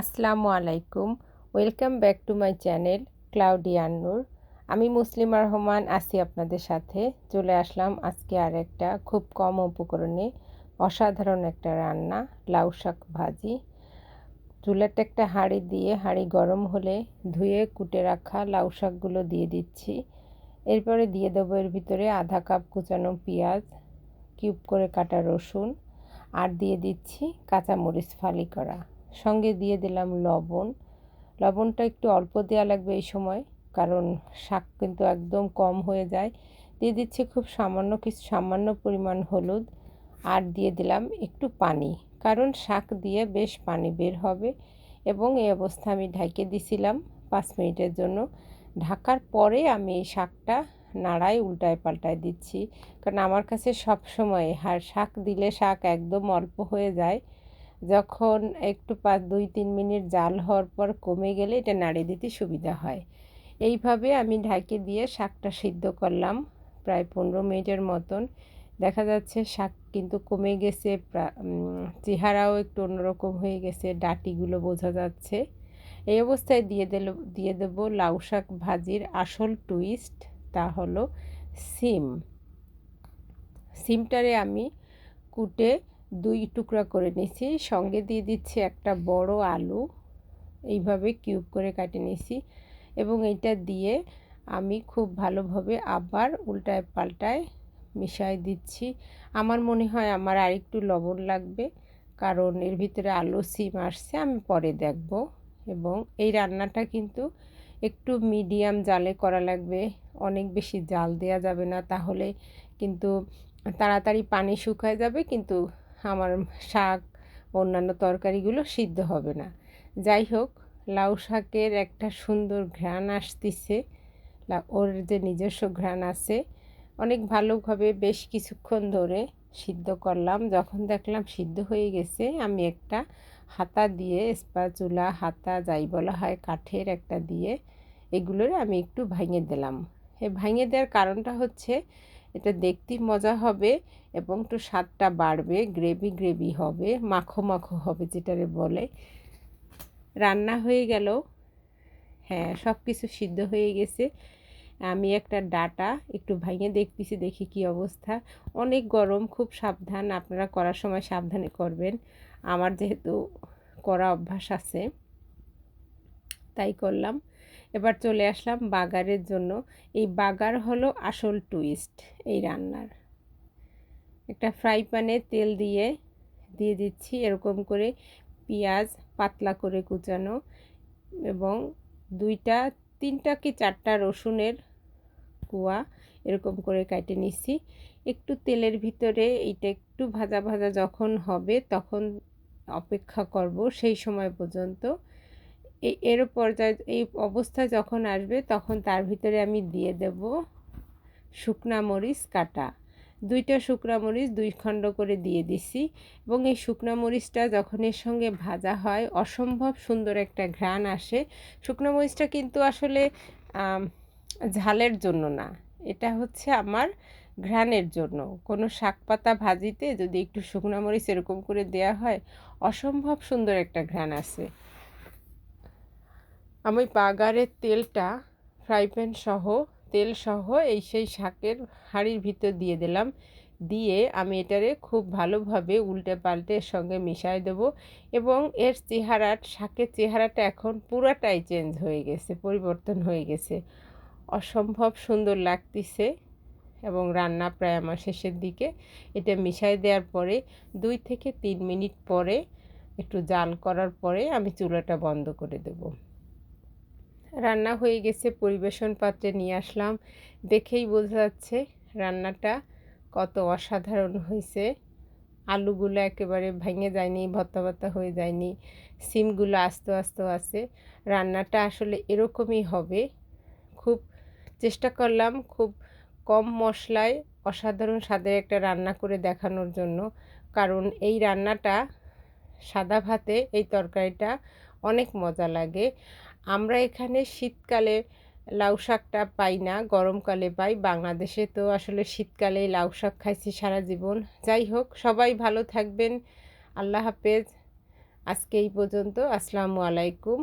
আসসালামু আলাইকুম। Welcome back to my channel ক্লাউডিয়ান্নুর আমি মুসলিমা রহমান আছি আপনাদের সাথে। চলে আসলাম আজকে আর একটা খুব কম উপকরণে অসাধারণ একটা রান্না, লাউ শাক ভাজি। চুলাটা একটা হাঁড়ি দিয়ে, হাঁড়ি গরম হলে ধুয়ে কুটে রাখা লাউ শাকগুলো দিয়ে দিচ্ছি। এরপরে দিয়ে দেবো এর ভিতরে আধা কাপ কুচানো পেঁয়াজ, কিউব করে কাটা রসুন, আর দিয়ে দিচ্ছি কাঁচামরিচ ফালি করা। সঙ্গে দিয়ে দিলাম লবণ। লবণটা একটু অল্প দেওয়া লাগবে এই সময়, কারণ শাক কিন্তু একদম কম হয়ে যায়। দিয়ে দিচ্ছি খুব সামান্য কিছু, সামান্য পরিমাণ হলুদ আর দিয়ে দিলাম একটু পানি, কারণ শাক দিয়ে বেশ পানি বের হবে। এবং এই অবস্থা আমি ঢাকে দিছিলাম পাঁচ মিনিটের জন্য। ঢাকার পরে আমি এই শাকটা নাড়াই উল্টায় পাল্টায় দিচ্ছি, কারণ আমার কাছে সব সময় হার, শাক দিলে শাক একদম অল্প হয়ে যায়। যখন একটু পাঁচ দুই, তিন মিনিট জাল হওয়ার পর কমে গেলে এটা নাড়িয়ে দিতে সুবিধা হয়। এইভাবে আমি ঢাকে দিয়ে শাকটা সিদ্ধ করলাম প্রায় পনেরো মিনিটের মতন। দেখা যাচ্ছে শাক কিন্তু কমে গেছে চেহারাও একটু অন্যরকম হয়ে গেছে, ডাটিগুলো বোঝা যাচ্ছে। এই অবস্থায় দিয়ে দিল, দিয়ে দেব লাউ শাক ভাজির আসল টুইস্ট তা হলো সিম। সিমটারে আমি কুটে দুই টুকরা করে নিয়েছি সঙ্গে দিয়ে দিচ্ছি একটা বড় আলু। এইভাবে কিউব করে কাটে নিয়েছি এবং এইটা দিয়ে আমি খুব ভালোভাবে আবার উল্টায় পাল্টায় মিশাই দিচ্ছি। আমার মনে হয় আমার আরেকটু লবণ লাগবে, কারণ এর ভিতরে আলু, সিম আসছে, আমি পরে দেখব। এবং এই রান্নাটা কিন্তু একটু মিডিয়াম জালে করা লাগবে, অনেক বেশি জাল দেওয়া যাবে না, তাহলে কিন্তু তাড়াতাড়ি পানি শুকায় যাবে, কিন্তু আমার শাক, অন্যান্য তরকারিগুলো সিদ্ধ হবে না। যাই হোক, লাউ শাকের একটা সুন্দর ঘ্রাণ আসতেছে। ওর যে নিজস্ব ঘ্রাণ আছে, অনেক ভালোভাবে বেশ কিছুক্ষণ ধরে সিদ্ধ করলাম। যখন দেখলাম সিদ্ধ হয়ে গেছে, আমি একটা হাতা দিয়ে, স্পাচুলা হাতা যাই বলা হয়, কাঠের একটা দিয়ে, এগুলোর আমি একটু ভাঙে দিলাম। এ ভাঙে দেওয়ার কারণটা হচ্ছে এটা দেখতে মজা হবে এবং একটু স্বাদটা বাড়বে, গ্রেভি গ্রেভি হবে, মাখো মাখো হবে যেটারে বলে। রান্না হয়ে গেল। হ্যাঁ সব কিছু সিদ্ধ হয়ে গেছে। আমি একটা ডাটা একটু ভাঙে দেখতেছি, দেখি কি অবস্থা। অনেক গরম, খুব সাবধান। আপনারা করার সময় সাবধানে করবেন। আমার যেহেতু করা অভ্যাস আছে, তাই করলাম। এবার চলে আসলাম বাগারের জন্য। এই বাগার হলো আসল টুইস্ট এই রান্নার। একটা ফ্রাই প্যানে তেল দিয়ে দিয়ে দিচ্ছি এরকম করে পেঁয়াজ পাতলা করে কুচানো এবং দুইটা, তিনটা কি চারটা রসুনের কুয়া এরকম করে কাটে নিচ্ছি। একটু তেলের ভিতরে এইটা একটু ভাজা ভাজা যখন হবে তখন অপেক্ষা করব সেই সময় পর্যন্ত। এর পর্যায়ে এই অবস্থা যখন আসবে, তখন তার ভিতরে আমি দিয়ে দেব শুকনা মরিচ কাটা। দুইটা শুকনা মরিচ দুই খণ্ড করে দিয়ে দিছি এবং এই শুকনা মরিচটা যখন এর সঙ্গে ভাজা হয়, অসম্ভব সুন্দর একটা ঘ্রাণ আসে। শুকনো মরিচটা কিন্তু আসলে ঝালের জন্য না, এটা হচ্ছে আমার ঘ্রাণের জন্য। কোনো শাক পাতা ভাজিতে যদি একটু শুকনো মরিচ এরকম করে দেয়া হয়, অসম্ভব সুন্দর একটা ঘ্রাণ আসে। আমি বাগারের তেলটা, ফ্রাই প্যান সহ, তেল সহ এই সেই শাকের হাঁড়ির ভিতর দিয়ে দিলাম। দিয়ে আমি এটারে খুব ভালোভাবে উল্টে পাল্টে এর সঙ্গে মিশাই দেব এবং এর চেহারা, শাকের চেহারাটা এখন পুরাটাই চেঞ্জ হয়ে গেছে, পরিবর্তন হয়ে গেছে। অসম্ভব সুন্দর লাগতেছে এবং রান্না প্রায় আমার শেষের দিকে। এটা মিশাই দেওয়ার পরে দুই থেকে তিন মিনিট পরে, একটু জাল করার পরে আমি চুলাটা বন্ধ করে দেবো। রান্না হয়ে গেছে, পরিবেশন পাত্রে নিয়ে আসলাম। দেখেই বোঝা যাচ্ছে রান্নাটা কত অসাধারণ হয়েছে। আলুগুলো একেবারে ভেঙে যায়নি ভত্তা ভত্তা হয়ে যায়নি, সিমগুলো আস্তে আস্তে আছে। রান্নাটা আসলে এরকমই হবে। খুব চেষ্টা করলাম খুব কম মশলায় অসাধারণ স্বাদের একটা রান্না করে দেখানোর জন্য। কারণ এই রান্নাটা সাদা ভাতে, এই তরকারিটা অনেক মজা লাগে। আমরা এখানে শীতকালে লাউ শাকটা পাই না, গরমকালে পাই। বাংলাদেশে তো আসলে শীতকালে লাউ শাক খাইছি সারা জীবন। যাই হোক, সবাই ভালো থাকবেন। আল্লাহ হাফেজ। আজকে এই পর্যন্ত। আসসালামু আলাইকুম।